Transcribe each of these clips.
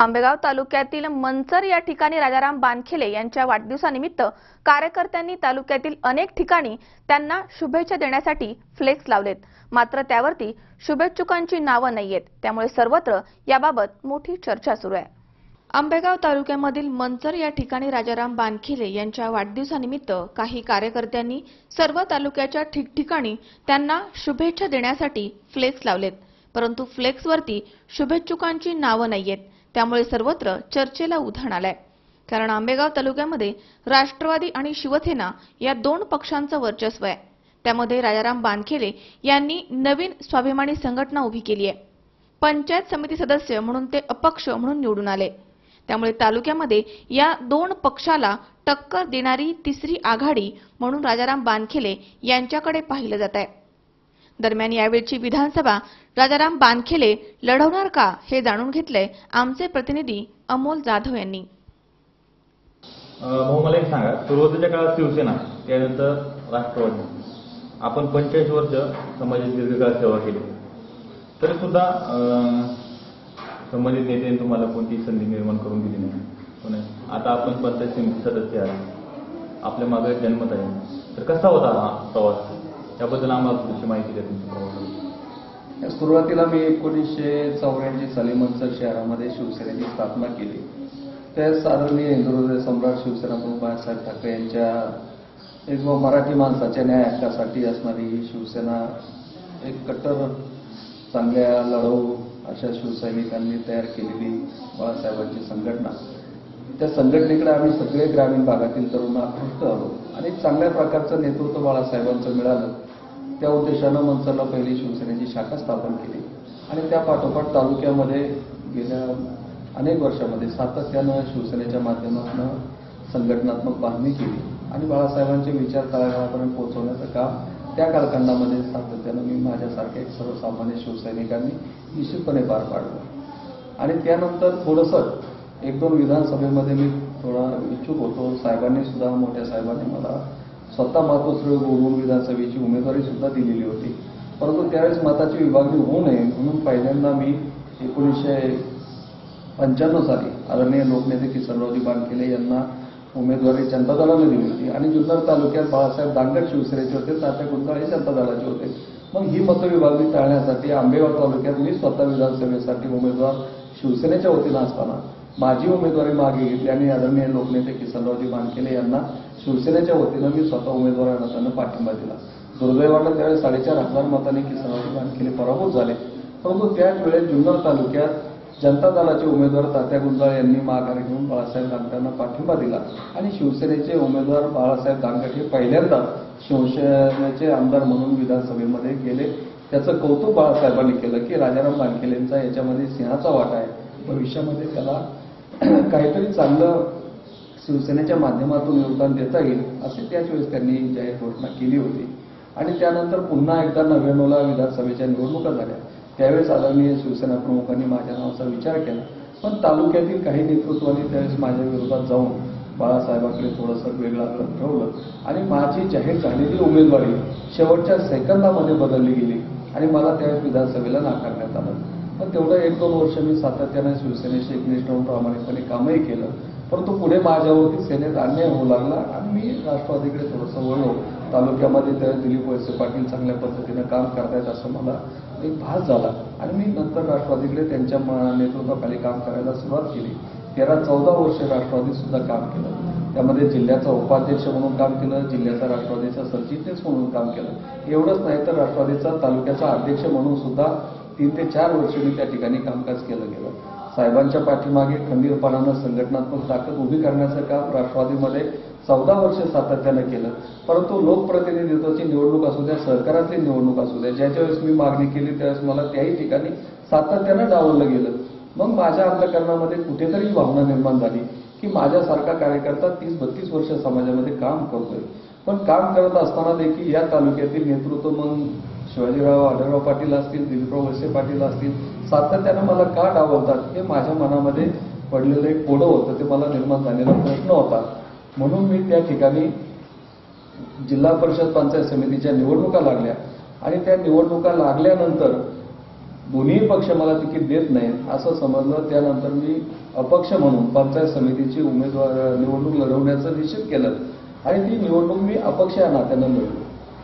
आंबेगाव तालुक्यातील मंचर या ठिकाणी राजाराम बानखेले यांच्या वाढदिवसानिमित्त कार्यकर्त्यांनी तालुक्यातील अनेक ठिकाणी त्यांना शुभेच्छा देण्यासाठी फ्लेक्स लावलेत. मात्र त्यावरती शुभेच्छुकांची नावं नाहीयेत. त्यामुळे सर्वत्र याबाबत मोठी चर्चा सुरू आहे. आंबेगाव तालुक्यामधील मंचर या ठिकाणी राजाराम बानखिले यांच्या वाढदिवसानिमित्त काही कार्यकर्त्यांनी सर्व तालुक्याच्या ठिकठिकाणी त्यांना शुभेच्छा देण्यासाठी फ्लेक्स लावलेत. परंतु फ्लेक्सवरती शुभेच्छुकांची नावं नाहीयेत. त्यामुळे सर्वत्र चर्चेला उधाण आलंय. कारण आंबेगाव तालुक्यामध्ये राष्ट्रवादी आणि शिवसेना या दोन पक्षांचं वर्चस्व आहे. त्यामध्ये राजाराम बानखेले यांनी नवीन स्वाभिमानी संघटना उभी केली आहे. पंचायत समिती सदस्य म्हणून ते अपक्ष म्हणून निवडून आले. त्यामुळे तालुक्यामध्ये या दोन पक्षाला टक्कर देणारी तिसरी आघाडी म्हणून राजाराम बानखेले यांच्याकडे पाहिलं जात आहे. दरम्यान यावेळची विधानसभा राजाराम बानखेले लढवणार का हे जाणून घेतलंय आमचे प्रतिनिधी अमोल जाधव यांनी. भाऊ मला एक सांगा. सुरुवातीच्या काळात शिवसेना त्यानंतर राष्ट्रवादी. आपण पंचेचाळीस वर्ष समाजाची दीर्घकाळ सेवा केली. तरी सुद्धा संबंधित नेत्यांनी तुम्हाला कोणतीही संधी निर्माण करून दिली हो नाही. आता आपण पंचायत समिती सदस्य आहे. आपल्या मागे जन्मत आहे. तर कसा होता हा प्रवास? त्याबद्दल आम्हाला थोडीशी माहिती द्या तुमच्या प्रवासात सुरुवातीला मी एकोणीसशे चौऱ्याऐंशी साली मनसर शहरामध्ये शिवसेनेची स्थापना केली. त्यावेळेस आदरणीय हिंदुहृदय सम्राट शिवसेना प्रमुख बाळासाहेब ठाकरे यांच्या एक मराठी माणसाच्या न्याय हक्कासाठी असणारी ही शिवसेना एक कट्टर चांगल्या लढवू अशा शिवसैनिकांनी तयार केलेली बाळासाहेबांची संघटना. त्या संघटनेकडे आम्ही सगळे ग्रामीण भागातील तरुण आकृष्ट आलो आणि चांगल्या प्रकारचं नेतृत्व बाळासाहेबांचं मिळालं. त्या उद्देशानं मनसरला पहिली शिवसेनेची शाखा स्थापन केली. आणि त्या पाठोपाठ तालुक्यामध्ये गेल्या अनेक वर्षामध्ये सातत्यानं शिवसेनेच्या माध्यमातून संघटनात्मक बांधणी केली. आणि बाळासाहेबांचे विचार तळागाळापर्यंत पोहोचवण्याचं काम त्या कालखंडामध्ये सातत्यानं मी माझ्यासारख्या एक सर्वसामान्य शिवसैनिकांनी निश्चितपणे पार पाडलं. आणि त्यानंतर थोडंसं एक दोन विधानसभेमध्ये मी थोडा इच्छुक होतो. साहेबांनी सुद्धा मोठ्या साहेबांनी मला स्वतः मातोश्री बोलून विधानसभेची उमेदवारी सुद्धा दिलेली होती. परंतु त्यावेळेस मताची विभागणी होऊ नये म्हणून पहिल्यांदा मी एकोणीसशे पंच्याण्णव साली आदरणीय लोकनेते किसनरावजी बानखेले यांना उमेदवारी जनता दलाने दिली होती. आणि जुन्नर तालुक्यात बाळासाहेब दांगट शिवसेनेचे होते तात्या गुंजाळ हे जनता दलाचे होते. मग ही मतविभागणी टाळण्यासाठी आंबेगाव तालुक्यात मी स्वतः विधानसभेसाठी उमेदवार शिवसेनेच्या वतीनं असताना माझी उमेदवारी मागे घेतली आणि आदरणीय लोकनेते किसनरावजी बानखेले यांना शिवसेनेच्या वतीनं मी स्वतः उमेदवार त्यांना पाठिंबा दिला. दुर्दैवानं त्यावेळेस साडेचार हजार मतांनी किसनरावजी बानखेले पराभूत झाले. परंतु त्याच वेळेस जुन्नर तालुक्यात जनता दलाचे उमेदवार तात्या गुंजाळ यांनी माघार घेऊन बाळासाहेब दांगटांना पाठिंबा दिला. आणि शिवसेनेचे उमेदवार बाळासाहेब दांगट हे पहिल्यांदा शिवसेनेचे आमदार म्हणून विधानसभेमध्ये गेले. त्याचं कौतुक बाळासाहेबांनी केलं की राजाराम बानखेलेंचा याच्यामध्ये सिंहाचा वाटा आहे. भविष्यामध्ये त्याला काहीतरी चांगलं शिवसेनेच्या माध्यमातून योगदान देता येईल असे त्याच वेळेस त्यांनी जाहीर घोषणा केली होती. आणि त्यानंतर पुन्हा एकदा नव्याण्णवला विधानसभेच्या निवडणुका झाल्या. त्यावेळेस आदरणीय शिवसेना प्रमुखांनी माझ्या नावाचा विचार केला. पण तालुक्यातील काही नेतृत्वाने त्यावेळेस माझ्या विरोधात जाऊन बाळासाहेबांकडे थोडंसं वेगळं आग्रह ठेवलं. आणि माझी जाहीर झालेली उमेदवारी शेवटच्या सेकंदामध्ये बदलली गेली. आणि मला त्यावेळेस विधानसभेला नाकारण्यात आलं. पण तेवढं एक दोन वर्ष मी सातत्यानं शिवसेनेशी एकनिष्ठ होऊन प्रामाणिकपणे कामही केलं. परंतु पुढे माझ्यावरती सेनेत अन्याय होऊ लागला आणि मी राष्ट्रवादीकडे थोडंसं वळलो. तालुक्यामध्ये त्या दिलीप वळसे पाटील चांगल्या पद्धतीनं काम करतायत असं मला एक भास झाला. आणि मी नंतर राष्ट्रवादीकडे त्यांच्या नेतृत्वाखाली काम करायला सुरुवात केली. तेरा चौदा वर्ष राष्ट्रवादी सुद्धा काम केलं. त्यामध्ये जिल्ह्याचा उपाध्यक्ष म्हणून काम केलं जिल्ह्याचा राष्ट्रवादीचा सरचिटणीस म्हणून काम केलं. एवढंच नाही तर राष्ट्रवादीचा तालुक्याचा अध्यक्ष म्हणून सुद्धा तीन ते चार वर्ष मी त्या ठिकाणी कामकाज केलं गेलं. साहेबांच्या पाठीमागे खंबीरपणानं संघटनात्मक ताकद उभी करण्याचं काम राष्ट्रवादीमध्ये चौदा वर्ष सातत्यानं केलं. परंतु लोकप्रतिनिधित्वाची निवडणूक असू द्या सहकारातली निवडणूक असू द्या ज्याच्या वेळेस मी मागणी केली त्यावेळेस मला त्याही ठिकाणी सातत्यानं डावललं गेलं. मग माझ्या अंतकरणामध्ये कुठेतरी भावना निर्माण झाली की माझ्यासारखा कार्यकर्ता तीस बत्तीस वर्ष समाजामध्ये काम करतोय. पण काम करत असताना देखील या तालुक्यातील नेतृत्व मग शिवाजीराव आढळराव पाटील असतील दिलीपराव वळसे पाटील असतील सातत्यानं मला का डावलतात हे माझ्या मनामध्ये पडलेलं एक पोडं होतं ते मला निर्माण झालेला प्रश्न होता. म्हणून मी त्या ठिकाणी जिल्हा परिषद पंचायत समितीच्या निवडणुका लागल्या आणि त्या निवडणुका लागल्यानंतर दोन्ही पक्ष मला तिकीट देत नाहीत असं समजलं. त्यानंतर मी अपक्ष म्हणून पंचायत समितीची उमेदवार निवडणूक लढवण्याचं निश्चित केलं आणि ती निवडणूक मी अपक्ष या नात्यानं लढलो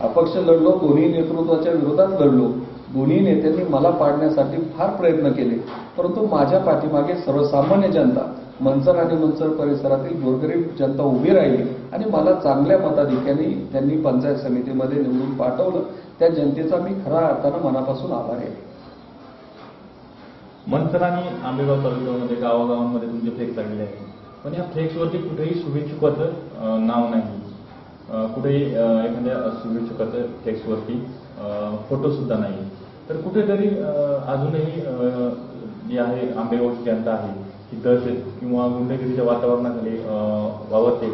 अपक्ष लढलो दोन्ही नेतृत्वाच्या विरोधात लढलो. दोन्ही नेत्यांनी मला पाडण्यासाठी फार प्रयत्न केले परंतु माझ्या पाठीमागे सर्वसामान्य जनता मंचर आणि मंचर परिसरातील गोरगरीब जनता उभी राहिली आणि मला चांगल्या मताधिक्याने त्यांनी पंचायत समितीमध्ये निवडून पाठवलं. त्या जनतेचा मी खऱ्या अर्थानं मनापासून आभार आहे. मंथर आणि आंबेगाव तालुक्यामध्ये गावागावांमध्ये तुमचे फ्लेक्स लागलेले आहेत. पण या फ्लेक्सवरती कुठेही शुभेच्छुकाचं नाव नाही. कुठेही एखाद्या शुभेच्छुकाचं टेक्स्टवरती फोटो सुद्धा नाही तर कुठेतरी अजूनही जे जी आहे आंबेगावची जनता आहे की दहशत किंवा गुंडगिरीच्या वातावरणाखाली वावरते.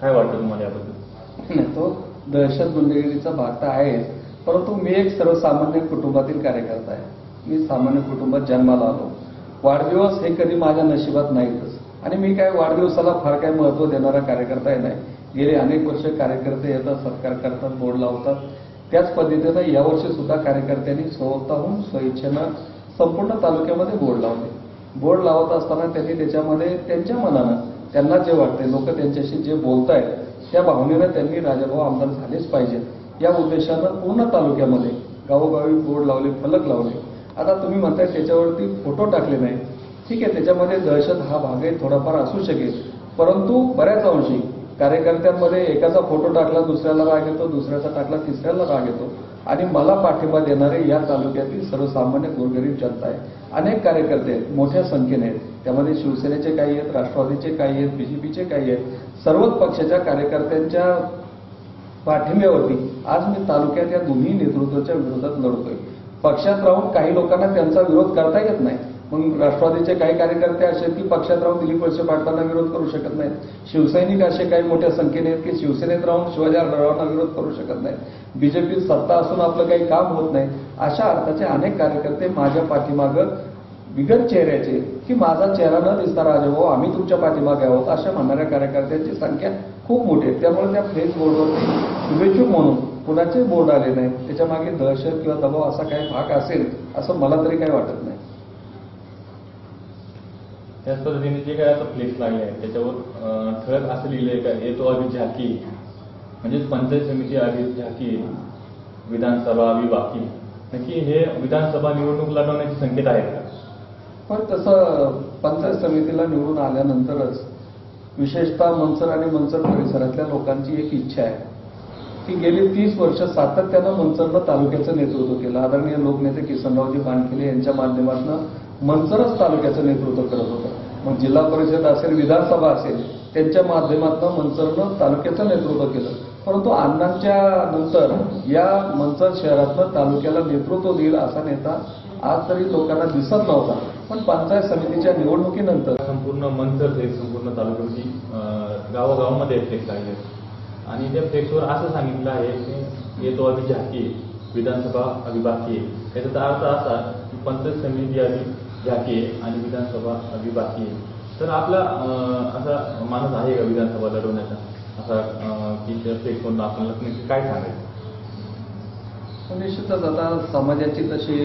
काय वाटतं तुम्हाला याबद्दल? तो दहशत गुंडगिरीचा भाग तर आहे परंतु मी एक सर्वसामान्य कुटुंबातील कार्यकर्ता आहे. मी सामान्य कुटुंबात जन्माला आलो. वाढदिवस हे कधी माझ्या नशिबात नाहीतच. आणि मी काय वाढदिवसाला फार काय महत्त्व देणारा कार्यकर्ता नाही. गेले अनेक वर्ष कार्यकर्ते येतात सत्कार करतात बोर्ड लावतात. त्याच पद्धतीनं यावर्षी सुद्धा कार्यकर्त्यांनी स्वतःहून स्वेच्छेनं संपूर्ण तालुक्यामध्ये बोर्ड लावले. बोर्ड लावत असताना त्यांनी त्याच्यामध्ये त्यांच्या मनानं त्यांना जे वाटते लोक त्यांच्याशी जे बोलतायत त्या भावनेनं त्यांनी राजाभाऊ आमदार झालेच पाहिजे. या उद्देशानं पूर्ण तालुक्यामध्ये गावोगावी बोर्ड लावले फलक लावले. आता तुम्ही म्हणताय त्याच्यावरती फोटो टाकले नाही ठीक आहे त्याच्यामध्ये दहशत हा भागही थोडाफार असू शकेल. परंतु बऱ्याच अंशी कार्यकर्त्यांमध्ये एकाचा फोटो टाकला दुसऱ्याला राग येतो दुसऱ्याचा टाकला तिसऱ्याला राग येतो. आणि मला पाठिंबा देणारे या तालुक्यातील सर्वसामान्य गोरगरीब जनता आहे. अनेक कार्यकर्ते आहेत मोठ्या संख्येने आहेत. त्यामध्ये शिवसेनेचे काही आहेत राष्ट्रवादीचे काही आहेत बीजेपीचे काही आहेत. सर्वच पक्षाच्या कार्यकर्त्यांच्या पाठिंब्यावरती आज मी तालुक्यात या दोन्ही नेतृत्वाच्या विरोधात लढतोय. पक्षात राहून काही लोकांना त्यांचा विरोध करता येत नाही. मग राष्ट्रवादीचे काही कार्यकर्ते असे की पक्षात राहून दिलीप वळसे पाटलांना विरोध करू शकत नाहीत. शिवसैनिक असे काही मोठ्या संख्येने आहेत की शिवसेनेत राहून शिवाजी आढळरावांना विरोध करू शकत नाहीत. बीजेपी सत्ता असून आपलं काही काम होत नाही. अशा अर्थाचे अनेक कार्यकर्ते माझ्या पाठीमागं बिगर चेहऱ्याचे की माझा चेहरा न दिसता राजाभाऊ हो, आम्ही तुमच्या पाठीमागे आहोत अशा म्हणणाऱ्या कार्यकर्त्यांची संख्या खूप मोठी आहे. त्यामुळे त्या फ्लेक्स बोर्डवरती शुभेच्छुक म्हणून कुणाचे बोर्ड आले नाही त्याच्यामागे दहशत किंवा दबाव असा काही भाग असेल असं मला तरी काही वाटत नाही. त्याच पद्धतीने जे काय आता फ्लेक्स लागले आहेत त्याच्यावर ठळक असं लिहिलंय का येतो आधी झाकी म्हणजेच पंचायत समिती आधी झाकी विधानसभा विभागी बाकी नक्की हे विधानसभा निवडणूक लढवण्याचे संकेत आहेत का? पण तसं पंचायत समितीला निवडून आल्यानंतरच विशेषतः मनसर आणि मनसर परिसरातल्या लोकांची एक इच्छा आहे. की गेली तीस वर्ष सातत्यानं मनसरनं तालुक्याचं नेतृत्व केलं. आदरणीय लोकनेते किसनरावजी बानखेले यांच्या माध्यमातून मनसरच तालुक्याचं नेतृत्व करत होतं. मग जिल्हा परिषद असेल विधानसभा असेल त्यांच्या माध्यमातून मंचरनं तालुक्याचं नेतृत्व केलं. परंतु अण्णांच्या नंतर या मंचर शहरातनं तालुक्याला नेतृत्व देईल असा नेता आज तरी लोकांना दिसत नव्हता. पण पंचायत समितीच्या निवडणुकीनंतर संपूर्ण मंचर फ्लेक्स संपूर्ण तालुक्याची गावागावामध्ये फ्लेक्स लागले आणि त्या फ्लेक्सवर असं सांगितलं आहे की येतो आम्ही झाकी विधानसभा अभि बाकी आहे याचा अर्थ असा की पंचायत समिती आधी झाके आहे आणि विधानसभा अभि आहे तर आपला असा मानस आहे का विधानसभा लढवण्याचा? असा अं, की त्या कोण आपल्याला नक्की काय सांगायचं? हो, निश्चितच आता समाजाची तशी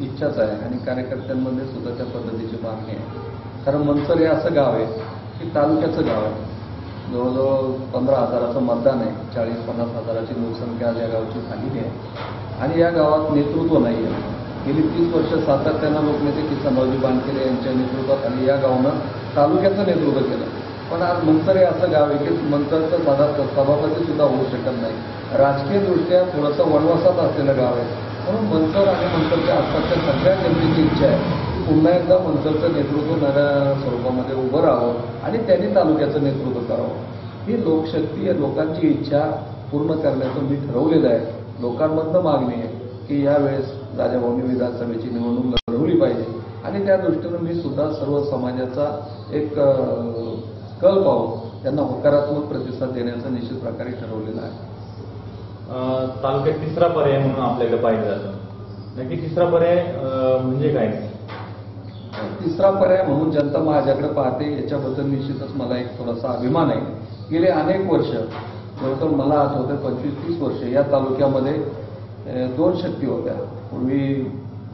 इच्छाच आहे आणि कार्यकर्त्यांमध्ये सुद्धा त्या पद्धतीची मागणी आहे. कारण मनसर हे असं गाव आहे की तालुक्याचं गाव आहे. जवळजवळ पंधरा हजाराचं मतदान आहे चाळीस पन्नास हजाराची लोकसंख्या या गावची झालेली आहे. आणि या गावात नेतृत्व नाही आहे. गेली तीस वर्ष सातत्यानं लोकनेते किसनरावजी बानखेले यांच्या नेतृत्वात आणि या गावानं तालुक्याचं नेतृत्व केलं. पण आज मंतर हे असं गाव आहे की मंतरचं साधा सभापती सुद्धा होऊ शकत नाही. राजकीय दृष्ट्या थोडंसं वनवासात असलेलं गाव आहे. म्हणून मंतर आणि मंतरच्या आसपासच्या सगळ्या जनतेची इच्छा आहे की पुन्हा एकदा मंतरचं नेतृत्व नव्या स्वरूपामध्ये उभं राहावं आणि त्यांनी तालुक्याचं नेतृत्व करावं. ही लोकशक्ती लोकांची इच्छा पूर्ण करण्याचं मी ठरवलेलं आहे. लोकांमधनं मागणी आहे. की यावेळेस राजाभाऊनी विधानसभेची निवडणूक लढवली पाहिजे. आणि त्या दृष्टीनं मी सुद्धा सर्व समाजाचा एक कल पाहून त्यांना होकारात्मक प्रतिसाद देण्याचं निश्चित प्रकारे ठरवलेलं आहे. तालुक्यात तिसरा पर्याय म्हणून आपल्याकडे पाहिलं जातं. नक्की तिसरा पर्याय म्हणजे काय? तिसरा पर्याय म्हणून जनता माझ्याकडे पाहते याच्याबद्दल निश्चितच मला एक थोडासा अभिमान आहे. गेले अनेक वर्ष जवळजवळ मला आठवतं पंचवीस तीस वर्ष या तालुक्यामध्ये दोन शक्ती होत्या. पूर्वी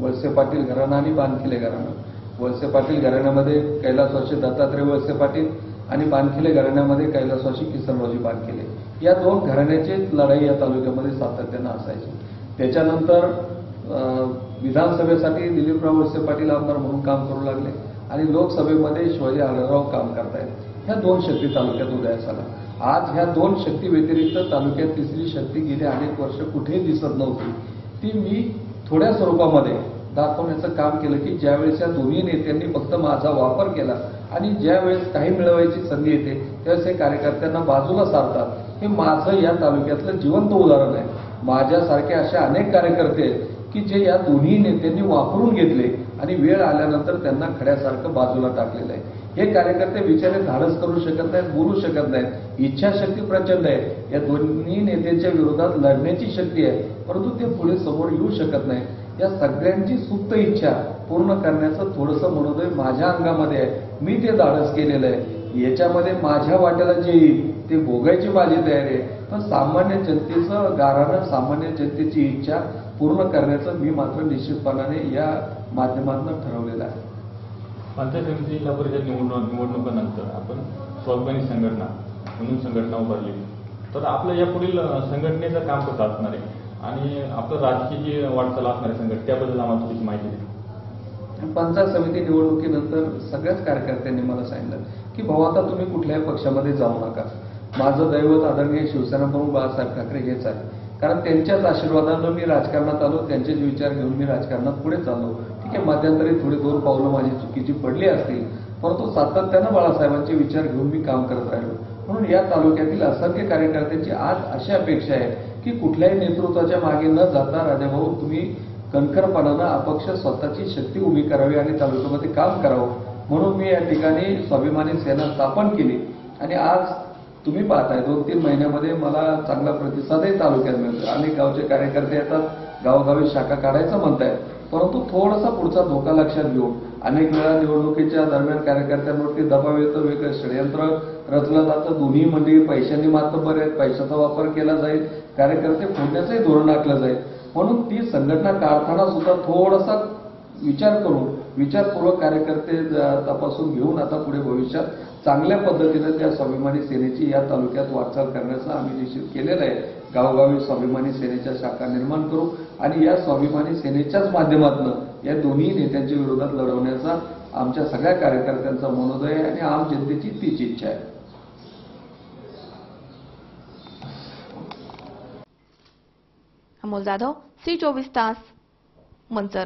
वळसे पाटील घराणं आणि बानखिले घराणं. वळसे पाटील घराण्यामध्ये कैलासवाशी दत्तात्रय वळसे पाटील आणि बानखिले घराण्यामध्ये कैलासवासी किसनरावजी बानखिले. या दोन घराण्याची लढाई या तालुक्यामध्ये सातत्यानं असायची. त्याच्यानंतर विधानसभेसाठी दिलीपराव वळसे पाटील आमदार म्हणून काम करू लागले आणि लोकसभेमध्ये शिवाजी आढळराव काम करतायत. ह्या दोन शक्ती तालुक्यात उदयास आला आज ह्या दोन शक्ती व्यतिरिक्त तालुक्यात तिसरी शक्ती गेली अनेक वर्ष कुठेही दिसत नव्हती. ती मी थोड्या स्वरूपामध्ये दाखवण्याचं काम केलं की ज्यावेळेस या दोन्ही नेत्यांनी फक्त माझा वापर केला आणि ज्यावेळेस काही मिळवायची संधी येते त्यावेळेस हे कार्यकर्त्यांना बाजूला सारतात. हे माझं या तालुक्यातलं जिवंत उदाहरण आहे. माझ्यासारखे असे अनेक कार्यकर्ते आहेत की जे या दोन्ही नेत्यांनी वापरून घेतले आणि वेळ आल्यानंतर त्यांना खड्यासारखं बाजूला टाकलेलं आहे. हे कार्यकर्ते बिचारे धाडस करू शकत नाहीत बोलू शकत नाहीत. इच्छाशक्ती प्रचंड आहे. या दोन्ही नेत्यांच्या विरोधात लढण्याची शक्ती आहे परंतु ते पुढे समोर येऊ शकत नाही या सगळ्यांची सुप्त इच्छा पूर्ण करण्याचं थोडंसं मनोदय माझ्या अंगामध्ये आहे. मी ते धाडस केलेलं आहे. याच्यामध्ये माझ्या वाट्याला जे येईल ते भोगायची माझी तयारी आहे. पण सामान्य जनतेचं गारानं सामान्य जनतेची इच्छा पूर्ण करण्याचं मी मात्र निश्चितपणाने या माध्यमातून ठरवलेलं आहे. पंचायत समिती जिल्हा परिषद निवडणूक निवडणुकानंतर आपण स्वाभिमानी संघटना म्हणून संघटना उभारली. तर आपलं या पुढील संघटनेचं काम कसं असणार आहे? आणि आपलं राजकीय जी वाटचाल असणार आहे संघटना त्याबद्दल आम्हाला थोडीशी माहिती द्या. पंचायत समिती निवडणुकीनंतर सगळ्याच कार्यकर्त्यांनी मला सांगितलं की भाऊ आता तुम्ही कुठल्याही पक्षामध्ये जाऊ नका. माझं दैवत आदरणीय शिवसेना प्रमुख बाळासाहेब ठाकरे हेच आहे कारण त्यांच्याच आशीर्वादानं मी राजकारणात आलो त्यांचेच विचार घेऊन मी राजकारणात पुढे चाललो. ठीक आहे मध्यंतरी थोडी दोन पावलं माझी चुकीची पडली असतील परंतु सातत्यानं बाळासाहेबांचे विचार घेऊन मी काम करत राहिलो. म्हणून या तालुक्यातील असंख्य कार्यकर्त्यांची आज अशी अपेक्षा आहे की कुठल्याही नेतृत्वाच्या मागे न जाता राजाभाऊ तुम्ही कणखरपणानं अपक्ष स्वतःची शक्ती उभी करावी आणि तालुक्यामध्ये काम करावं. म्हणून मी या ठिकाणी स्वाभिमानी सेना स्थापन केली. आणि आज तुम्ही पाहताय दोन तीन महिन्यामध्ये मला चांगला प्रतिसादही तालुक्यात मिळतो अनेक गावचे कार्यकर्ते येतात गावोगावी शाखा काढायचं म्हणतायत. परंतु थोडासा पुढचा धोका लक्षात घेऊन अनेक वेळा निवडणुकीच्या दरम्यान कार्यकर्त्यांवरती दबाव येतो वेगळं षडयंत्र रचलं जातं. दोन्ही मंडळी पैशांनी मातबर आहेत पैशाचा वापर केला जाईल कार्यकर्ते फोडण्याचंही धोरण आखलं जाईल. म्हणून ती संघटना काढताना सुद्धा थोडासा विचार करून विचारपूर्वक कार्यकर्ते तपासून घेऊन आता पुढे भविष्यात चांगल्या पद्धतीनं त्या स्वाभिमानी सेनेची या तालुक्यात वाटचाल करण्याचं आम्ही निश्चित केलेलं आहे. गावोगावी स्वाभिमानी सेनेच्या शाखा निर्माण करू आणि या स्वाभिमानी सेनेच्याच माध्यमातून या दोन्ही नेत्यांच्या विरोधात लढवण्याचा आमच्या सगळ्या कार्यकर्त्यांचा मनोदय आहे आणि आम जनतेची तीच इच्छा आहे. अमोल जाधव सी चोवीस तास मंचर.